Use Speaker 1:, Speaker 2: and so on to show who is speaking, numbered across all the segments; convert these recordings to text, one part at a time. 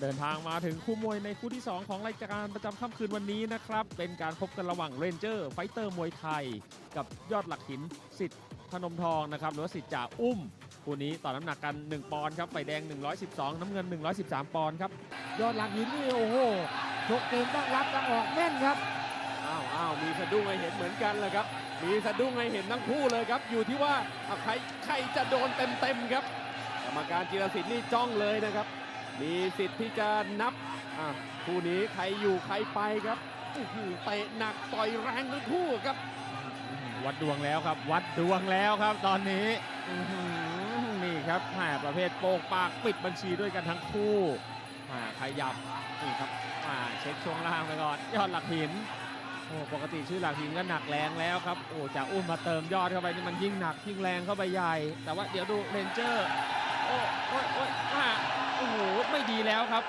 Speaker 1: เดินทางมาถึงคู่มวยในคู่ที่ 2 ของรายการประจำค่ำคืนวันนี้นะครับ เป็นการพบกันระหว่างเรนเจอร์ไฟเตอร์มวยไทย กับยอดหลักหินสิทธิ์พนมทองนะครับหรือว่าสิทธิ์จ่าอุ้มคู่นี้ต่อน้ำหนักกัน 1 ปอนด์ครับไฟแดง 112 น้ำเงิน 113 ปอนด์ครับ
Speaker 2: ยอดหลักหินนี่โอ้โหชกเกมตั้งรับตั้งออกแม่นครับ
Speaker 3: อ้าวอ้าวมีสะดุ้งให้เห็นเหมือนกันแหละครับ มีสะดุ้งให้เห็นทั้งคู่เลยครับ อยู่ที่ว่าเอาใครใครจะโดนเต็มเต็มๆครับกรรมการจิรศิลป์นี่จ้องเลยนะครับ มีสิทธิ์ที่จะนับอะคู่นี้ใครอยู่ใครไปครับอื้อหือเตะหนักต่อยแรงทั้งคู่ครับ
Speaker 1: วัดดวงแล้วครับ วัดดวงแล้วครับตอนนี้อื้อหือนี่ครับแหมประเภทโปกปากปิดบัญชีด้วยกันทั้งคู่แหมขยับนี่ครับเช็คช่วงล่างไปก่อนยอดหลักหินโอ้ปกติชื่อหลักหินก็หนักแรงแล้วครับโอ้จะอุ้มมาเติมยอดเข้าไปนี่มันยิ่งหนักยิ่งแรงเข้าไปใหญ่ แต่ว่าเดี๋ยวดูเรนเจอร์โอ้โอ้ยโอ้ยอ่า โอ้โหไม่ดีแล้วครับ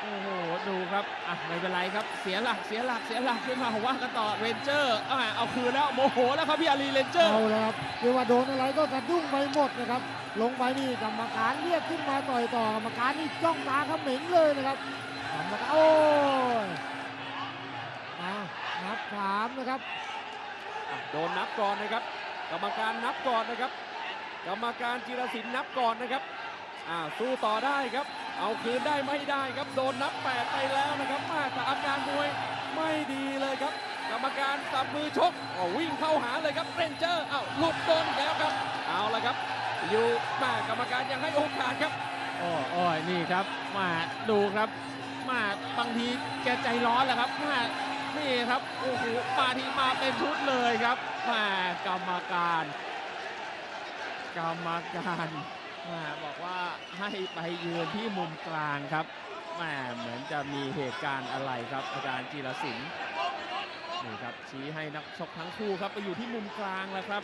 Speaker 1: โอ้โหดูครับอะไม่เป็นไรครับเสียหลักเสียหลักเสียหลักขึ้นมาว่ากันต่อเรนเจอร์อะเอาคืนแล้วโมโหแล้วครับพี่อารีเรนเจอร์
Speaker 2: เอาแล้วครับเรียกว่าโดนอะไรก็กระดุ้งไปหมดนะครับ ลงไปนี่กรรมการเรียกขึ้นมาต่อยต่อกรรมการนี่จ้องตาเขม็งเลยนะครับกรรมการโอ้ยมานับสามนะครับ
Speaker 3: อะโดนนับก่อนนะครับ กรรมการนับก่อนนะครับ กรรมการจิรศิลป์นับก่อนนะครับ อ่าสู้ต่อได้ครับ เอาคืนได้ไม่ได้ครับ โดนนับแปดไปแล้วนะครับมาแต่อาการมวยไม่ดีเลยครับ กรรมการสับมือชกอ๋อวิ่งเข้าหาเลยครับเรนเจอร์อ้าวหลุดโดนแล้วครับ เอาละครับ อยู่แมากรรมการยังให้โอกาสครับ
Speaker 1: อ้โอ้ยนี่ครับมาดูครับ มาบางทีแกใจร้อนแหละครับมานี่ครับโอ้โหมาทีมาเป็นชุดเลยครับมากรรมการ กรรมการ มาบอกว่าให้ไปยืนที่มุมกลางครับแหมเหมือนจะมีเหตุการณ์อะไรครับ อาจารย์จีรศิลป์นี่ครับชี้ให้นักชกทั้งคู่ครับไปอยู่ที่มุมกลางแล้วครับ